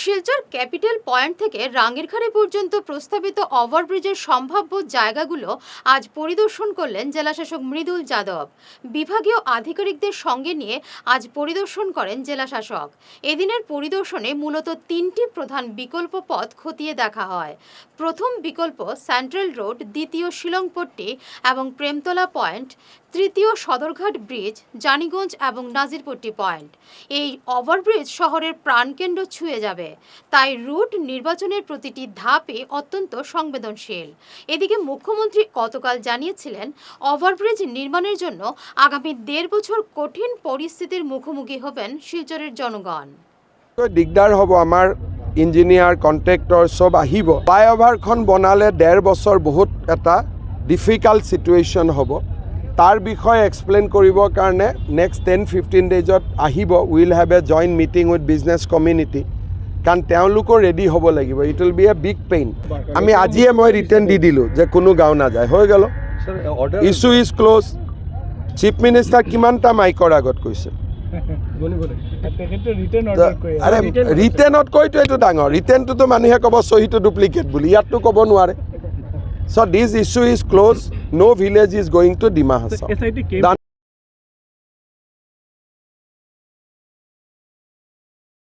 Silchar capital point থেকে রাঙ্গিরখাড়ি পর্যন্ত প্রস্তাবিত ওভারব্রিজের সম্ভাব্য জায়গাগুলো আজ পরিদর্শন করলেন জেলাশাসক মৃদুল যাদব। বিভাগীয় আধিকারিকদের সঙ্গে নিয়ে আজ পরিদর্শন করেন জেলাশাসক। এদিনের পরিদর্শনে মূলত তিনটি প্রধান বিকল্প পথ খতিয়ে দেখা হয়। প্রথম বিকল্প সেন্ট্রাল রোড, দ্বিতীয় শিলংপট্টি এবং প্রেমতলা পয়েন্ট। তৃতীয় সদরঘাট ব্রিজ, জানিগঞ্জ এবং নাজিরপট্টি পয়েন্ট। এই ওভারব্রিজ শহরের প্রাণকেন্দ্র ছুঁয়ে যাবে। তাই রুট নির্বাচনের প্রতিটি ধাপে অত্যন্ত সংবেদনশীল। এদিকে মুখ্যমন্ত্রী গতকাল জানিয়েছিলেন, ওভারব্রিজ নির্মাণের জন্য আগামী দেড় বছর কঠিন পরিস্থিতির মুখোমুখি হবেন শিলচরের জনগণ। দিগদাৰ হ'ব, আমাৰ ইঞ্জিনিয়াৰ, কণ্ট্ৰেক্টৰ চব আহিব। ফ্লাইঅভাৰখন বনালে ডেৰ বছৰ বহুত এটা ডিফিকাল্ট ছিটুৱেশ্যন হ'ব। তাৰ বিষয়ে এক্সপ্লেইন কৰিবৰ কাৰণে নেক্সট টেন ফিফটিন ডেইজত আহিব। Will have a joint meeting with business community কাৰণ তেওঁলোকো ৰেডি হ'ব লাগিব। It will be a big pain আমি আজিয়ে মই ৰিটাৰ্ণ দি দিলোঁ যে কোনো গাঁও নাযায়। হৈ গ'ল। Issue is close chief minister কিমানটা মাইকৰ আগত কৈছে। আৰে ৰিটেনত কৈতো এইটো ডাঙৰ। ৰিটেনটোতো মানুহে ক'ব চহীটো ডুপ্লিকেট বুলি। ইয়াততো ক'ব নোৱাৰে। So this issue is closed. No village is going to Dimahasa.